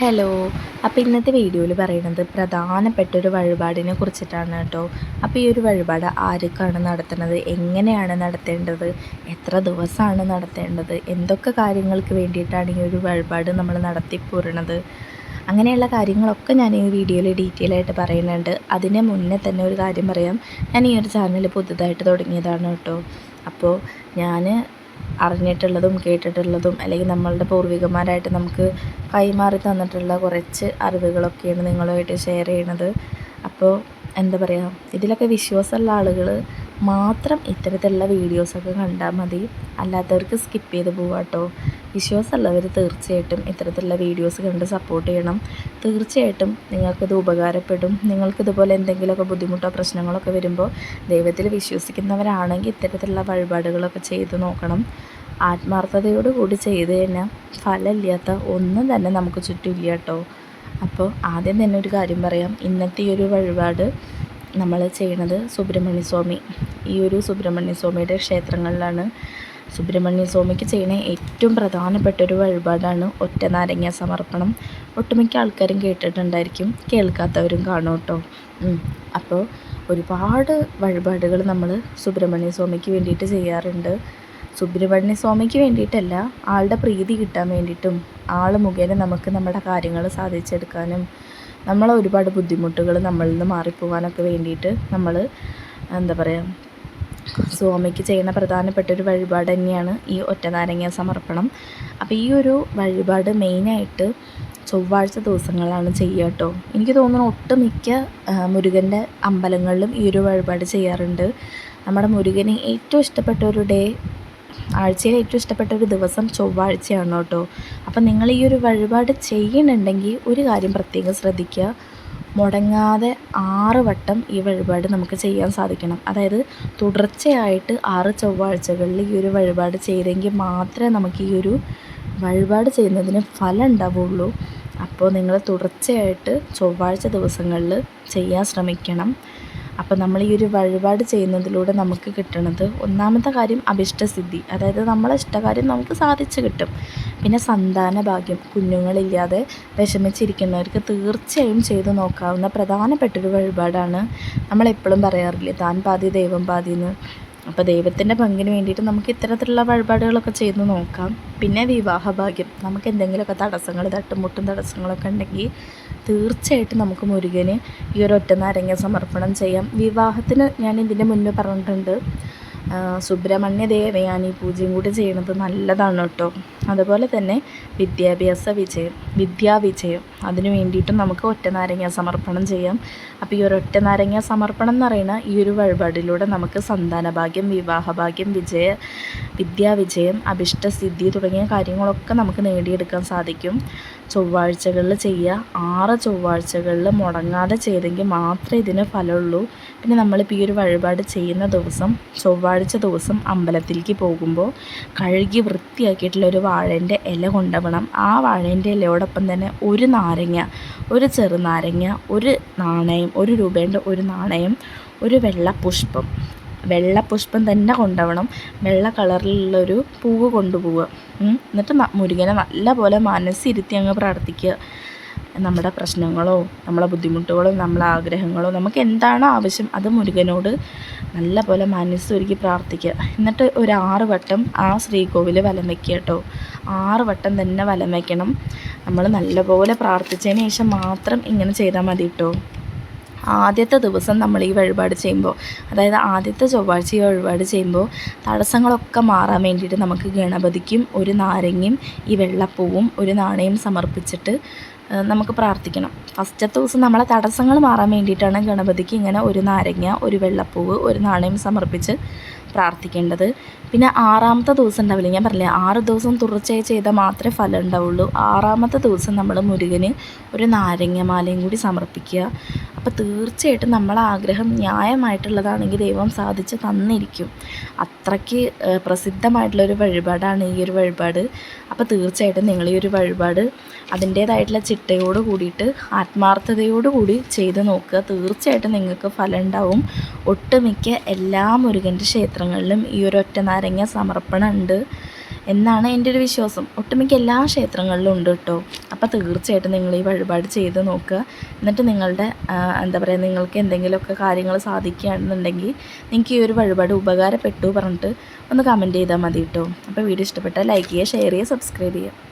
Hello. അപ്പോൾ ഇന്നത്തെ വീഡിയോയിൽ പറയുന്നത് പ്രധാനപ്പെട്ട ഒരു വഴിപാടിനെ കുറിച്ചിട്ടാണ് കേട്ടോ. അപ്പോൾ ഈ ഒരു വഴിപാട് ആർക്കാണ് നടത്തുന്നത്? എങ്ങനെയാണ് നടത്തേണ്ടത്? എത്ര ദിവസമാണ് നടത്തേണ്ടത്? എന്തൊക്കെ കാര്യങ്ങൾക്ക് വേണ്ടിയിട്ടാണ് ഈ ഒരു വഴിപാട് നമ്മൾ നടത്തിപ്പോരണത്? അങ്ങനെയുള്ള കാര്യങ്ങളൊക്കെ ഞാൻ ഈ വീഡിയോയിൽ ഡീറ്റെയിൽ ആയിട്ട് പറയുന്നുണ്ട്. അതിന് മുന്നേ തന്നെ ഒരു കാര്യം പറയാം. ഞാൻ ഈ ഒരു ചാനൽ പുതുതായിട്ട് തുടങ്ങിയതാണ് കേട്ടോ. അപ്പോൾ ഞാൻ അറിഞ്ഞിട്ടുള്ളതും കേട്ടിട്ടുള്ളതും അല്ലെങ്കിൽ നമ്മളുടെ പൂർവികന്മാരായിട്ട് നമുക്ക് കൈമാറി തന്നിട്ടുള്ള കുറച്ച് അറിവുകളൊക്കെയാണ് നിങ്ങളുമായിട്ട് ഷെയർ ചെയ്യണത്. അപ്പോൾ എന്താ പറയുക ഇതിലൊക്കെ വിശ്വാസമുള്ള ആളുകൾ മാത്രം ഇത്തരത്തിലുള്ള വീഡിയോസൊക്കെ കണ്ടാൽ മതി. അല്ലാത്തവർക്ക് സ്കിപ്പ് ചെയ്ത് പോവാട്ടോ. വിശ്വാസമുള്ളവർ തീർച്ചയായിട്ടും ഇത്തരത്തിലുള്ള വീഡിയോസ് കണ്ട് സപ്പോർട്ട് ചെയ്യണം. തീർച്ചയായിട്ടും നിങ്ങൾക്കിത് ഉപകാരപ്പെടും. നിങ്ങൾക്കിതുപോലെ എന്തെങ്കിലുമൊക്കെ ബുദ്ധിമുട്ടോ പ്രശ്നങ്ങളൊക്കെ വരുമ്പോൾ ദൈവത്തിൽ വിശ്വസിക്കുന്നവരാണെങ്കിൽ ഇത്തരത്തിലുള്ള വഴിപാടുകളൊക്കെ ചെയ്തു നോക്കണം. ആത്മാർത്ഥതയോട് കൂടി ചെയ്ത് കഴിഞ്ഞാൽ ഫലമില്ലാത്ത ഒന്നും തന്നെ നമുക്ക് ചുറ്റുമില്ല കേട്ടോ അപ്പോൾ ആദ്യം തന്നെ ഒരു കാര്യം പറയാം. ഇന്നത്തെ ഈ ഒരു വഴിപാട് നമ്മൾ ചെയ്യണത് സുബ്രഹ്മണ്യസ്വാമി ഈ ഒരു സുബ്രഹ്മണ്യസ്വാമിയുടെ ക്ഷേത്രങ്ങളിലാണ്. സുബ്രഹ്മണ്യ സ്വാമിക്ക് ചെയ്യുന്ന ഏറ്റവും പ്രധാനപ്പെട്ട ഒരു വഴിപാടാണ് ഒറ്റ നാരങ്ങ സമർപ്പണം. ഒട്ടുമിക്ക ആൾക്കാരും കേട്ടിട്ടുണ്ടായിരിക്കും. കേൾക്കാത്തവരും കാണും കേട്ടോ. അപ്പോൾ ഒരുപാട് വഴിപാടുകൾ നമ്മൾ സുബ്രഹ്മണ്യ സ്വാമിക്ക് വേണ്ടിയിട്ട് ചെയ്യാറുണ്ട്. സുബ്രഹ്മണ്യ സ്വാമിക്ക് വേണ്ടിയിട്ടല്ല ആളുടെ പ്രീതി കിട്ടാൻ വേണ്ടിയിട്ടും ആൾ മുഖേന നമുക്ക് നമ്മുടെ കാര്യങ്ങൾ സാധിച്ചെടുക്കാനും നമ്മളെ ഒരുപാട് ബുദ്ധിമുട്ടുകൾ നമ്മളിൽ നിന്ന് മാറിപ്പോകാനൊക്കെ വേണ്ടിയിട്ട് നമ്മൾ എന്താ പറയുക സ്വാമിക്ക് ചെയ്യുന്ന പ്രധാനപ്പെട്ട ഒരു വഴിപാട് തന്നെയാണ് ഈ ഒറ്റനാരങ്ങ സമർപ്പണം. അപ്പോൾ ഈ ഒരു വഴിപാട് മെയിനായിട്ട് ചൊവ്വാഴ്ച ദിവസങ്ങളാണ് ചെയ്യുക കേട്ടോ. എനിക്ക് തോന്നുന്നു ഒട്ടുമിക്ക മുരുകന്റെ അമ്പലങ്ങളിലും ഈ ഒരു വഴിപാട് ചെയ്യാറുണ്ട്. നമ്മുടെ മുരുകന് ഏറ്റവും ഇഷ്ടപ്പെട്ട ഒരു ഡേ ആഴ്ചയിൽ ഏറ്റവും ഇഷ്ടപ്പെട്ട ഒരു ദിവസം ചൊവ്വാഴ്ചയാണ് കേട്ടോ. അപ്പം നിങ്ങൾ ഈ ഒരു വഴിപാട് ചെയ്യുന്നുണ്ടെങ്കിൽ ഒരു കാര്യം പ്രത്യേകം ശ്രദ്ധിക്കുക. മുടങ്ങാതെ ആറ് വട്ടം ഈ വഴിപാട് നമുക്ക് ചെയ്യാൻ സാധിക്കണം. അതായത് തുടർച്ചയായിട്ട് ആറ് ചൊവ്വാഴ്ചകളിൽ ഈ ഒരു വഴിപാട് ചെയ്തെങ്കിൽ മാത്രമേ നമുക്ക് ഈ ഒരു വഴിപാട് ചെയ്യുന്നതിന് ഫലം ഉണ്ടാവുള്ളൂ. അപ്പോൾ നിങ്ങൾ തുടർച്ചയായിട്ട് ചൊവ്വാഴ്ച ദിവസങ്ങളിൽ ചെയ്യാൻ ശ്രമിക്കണം. അപ്പോൾ നമ്മൾ ഈ ഒരു വഴിപാട് ചെയ്യുന്നതിലൂടെ നമുക്ക് കിട്ടുന്നത് ഒന്നാമത്തെ കാര്യം അഭിഷ്ടസിദ്ധി. അതായത് നമ്മളെ ഇഷ്ടകാര്യം നമുക്ക് സാധിച്ചു കിട്ടും. പിന്നെ സന്താന ഭാഗ്യം കുഞ്ഞുങ്ങളില്ലാതെ വിഷമിച്ചിരിക്കുന്നവർക്ക് തീർച്ചയായും ചെയ്തു നോക്കാവുന്ന പ്രധാനപ്പെട്ടൊരു വഴിപാടാണ് നമ്മളെപ്പോഴും പറയാറില്ലേ താൻ പാതി ദൈവം പാതി എന്ന്. അപ്പോൾ ദൈവത്തിന്റെ പങ്കിന് വേണ്ടിയിട്ട് നമുക്ക് ഇത്തരത്തിലുള്ള വഴിപാടുകളൊക്കെ ചെയ്ത് നോക്കാം. പിന്നെ വിവാഹഭാഗ്യം നമുക്ക് എന്തെങ്കിലുമൊക്കെ തടസ്സങ്ങൾ തട്ടുമുട്ടും തടസ്സങ്ങളൊക്കെ ഉണ്ടെങ്കിൽ തീർച്ചയായിട്ടും നമുക്ക് മുരുകന് ഈ ഒരു ഒറ്റ നാരങ്ങ സമർപ്പണം ചെയ്യാം. വിവാഹത്തിന് ഞാൻ ഇതിന്റെ മുന്നേ പറഞ്ഞിട്ടുണ്ട്. സുബ്രഹ്മണ്യ ദേവയാനി പൂജയും കൂടി ചെയ്യുന്നത് നല്ലതാണ് കേട്ടോ. അതുപോലെ തന്നെ വിദ്യാഭ്യാസ വിജയം വിദ്യാവിജയം അതിന് വേണ്ടിയിട്ടും നമുക്ക് ഒറ്റ നാരങ്ങ സമർപ്പണം ചെയ്യാം. അപ്പോൾ ഈ ഒരു ഒറ്റ നാരങ്ങ സമർപ്പണം എന്ന് പറയുന്ന ഈ ഒരു വഴിപാടിലൂടെ നമുക്ക് സന്താനഭാഗ്യം വിവാഹഭാഗ്യം വിജയ വിദ്യാവിജയം അഭിഷ്ടസിദ്ധി തുടങ്ങിയ കാര്യങ്ങളൊക്കെ നമുക്ക് നേടിയെടുക്കാൻ സാധിക്കും. ചൊവ്വാഴ്ചകളിൽ ചെയ്യുക. ആറ് ചൊവ്വാഴ്ചകളിൽ മുടങ്ങാതെ ചെയ്തെങ്കിൽ മാത്രമേ ഇതിന് ഫലമുള്ളൂ. പിന്നെ നമ്മളിപ്പോൾ ഈ ഒരു വഴിപാട് ചെയ്യുന്ന ദിവസം ചൊവ്വാഴ്ച ദിവസം അമ്പലത്തിലേക്ക് പോകുമ്പോൾ കഴുകി വൃത്തിയാക്കിയിട്ടുള്ള ഒരു വാഴേന്റെ ഇല കൊണ്ടുപോകണം. ആ വാഴേന്റെ ഇലയോടൊപ്പം തന്നെ ഒരു നാരങ്ങ ഒരു ചെറുനാരങ്ങ ഒരു നാണയം ഒരു രൂപേന്റെ ഒരു നാണയം ഒരു വെള്ള പുഷ്പം വെള്ള പുഷ്പം തന്നെ കൊണ്ടുപോകണം വെള്ള കളറിലുള്ളൊരു പൂവ് കൊണ്ടുപോവുക. എന്നിട്ട് മുരുകനെ നല്ലപോലെ മനസ്സിരുത്തി അങ്ങ് പ്രാർത്ഥിക്കുക. നമ്മുടെ പ്രശ്നങ്ങളോ നമ്മളെ ബുദ്ധിമുട്ടുകളോ നമ്മളെ ആഗ്രഹങ്ങളോ നമുക്ക് എന്താണോ ആവശ്യം അത് മുരുകനോട് നല്ലപോലെ മനസ്സൊരുക്കി പ്രാർത്ഥിക്കുക. എന്നിട്ട് ഒരു ആറ് വട്ടം ആ ശ്രീകോവിൽ വലം വയ്ക്കുക കേട്ടോ. ആറ് വട്ടം തന്നെ വലം വയ്ക്കണം നമ്മൾ നല്ലപോലെ പ്രാർത്ഥിച്ചതിന് ശേഷം മാത്രം ഇങ്ങനെ ചെയ്താൽ മതി കേട്ടോ. ആദ്യത്തെ ദിവസം നമ്മൾ ഈ വഴിപാട് ചെയ്യുമ്പോൾ അതായത് ആദ്യത്തെ ചൊവ്വാഴ്ച ഈ വഴിപാട് ചെയ്യുമ്പോൾ തടസ്സങ്ങളൊക്കെ മാറാൻ വേണ്ടിയിട്ട് നമുക്ക് ഗണപതിക്കും ഒരു നാരങ്ങയും ഈ വെള്ളപ്പൂവും ഒരു നാണയം സമർപ്പിച്ചിട്ട് നമുക്ക് പ്രാർത്ഥിക്കണം. ഫസ്റ്റത്തെ ദിവസം നമ്മളെ തടസ്സങ്ങൾ മാറാൻ വേണ്ടിയിട്ടാണ് ഗണപതിക്ക് ഇങ്ങനെ ഒരു നാരങ്ങ ഒരു വെള്ളപ്പൂവ് ഒരു നാണയം സമർപ്പിച്ച് പ്രാർത്ഥിക്കേണ്ടത്. പിന്നെ ആറാമത്തെ ദിവസം ഉണ്ടാവില്ല ഞാൻ പറഞ്ഞില്ലേ ആറ് ദിവസം തുടർച്ചയായി ചെയ്താൽ മാത്രമേ ഫലം ഉണ്ടാവുള്ളൂ. ആറാമത്തെ ദിവസം നമ്മൾ മുരുകന് ഒരു നാരങ്ങമാലയും കൂടി സമർപ്പിക്കുക. അപ്പോൾ തീർച്ചയായിട്ടും നമ്മളെ ആഗ്രഹം ന്യായമായിട്ടുള്ളതാണെങ്കിൽ ദൈവം സാധിച്ച് തന്നിരിക്കും. അത്രയ്ക്ക് പ്രസിദ്ധമായിട്ടുള്ളൊരു വഴിപാടാണ് ഈ ഒരു വഴിപാട്. അപ്പോൾ തീർച്ചയായിട്ടും നിങ്ങൾ ഈ ഒരു വഴിപാട് അതിന്റേതായിട്ടുള്ള ചിട്ടയോട് കൂടിയിട്ട് ആത്മാർത്ഥതയോട് കൂടി ചെയ്ത് നോക്കുക. തീർച്ചയായിട്ടും നിങ്ങൾക്ക് ഫലം ഉണ്ടാവും. ഒട്ടുമിക്ക എല്ലാ മുരുകന്റെ ക്ഷേത്രങ്ങളിലും ഈ ഒരു ഒറ്റ നാരങ്ങ സമർപ്പണം ഉണ്ട് എന്നാണ് എന്റെ ഒരു വിശ്വാസം. ഒട്ടുമിക്ക എല്ലാ ക്ഷേത്രങ്ങളിലും ഉണ്ട് കേട്ടോ. അപ്പോൾ തീർച്ചയായിട്ടും നിങ്ങൾ ഈ വഴിപാട് ചെയ്ത് നോക്കുക. എന്നിട്ട് നിങ്ങളുടെ എന്താ പറയുക നിങ്ങൾക്ക് എന്തെങ്കിലുമൊക്കെ കാര്യങ്ങൾ സാധിക്കുകയാണെന്നുണ്ടെങ്കിൽ നിങ്ങൾക്ക് ഈ ഒരു വഴിപാട് ഉപകാരപ്പെട്ടു പറഞ്ഞിട്ട് ഒന്ന് കമന്റ് ചെയ്താൽ മതി കേട്ടോ. അപ്പോൾ വീഡിയോ ഇഷ്ടപ്പെട്ടാൽ ലൈക്ക് ചെയ്യുക ഷെയർ ചെയ്യുക സബ്സ്ക്രൈബ് ചെയ്യുക.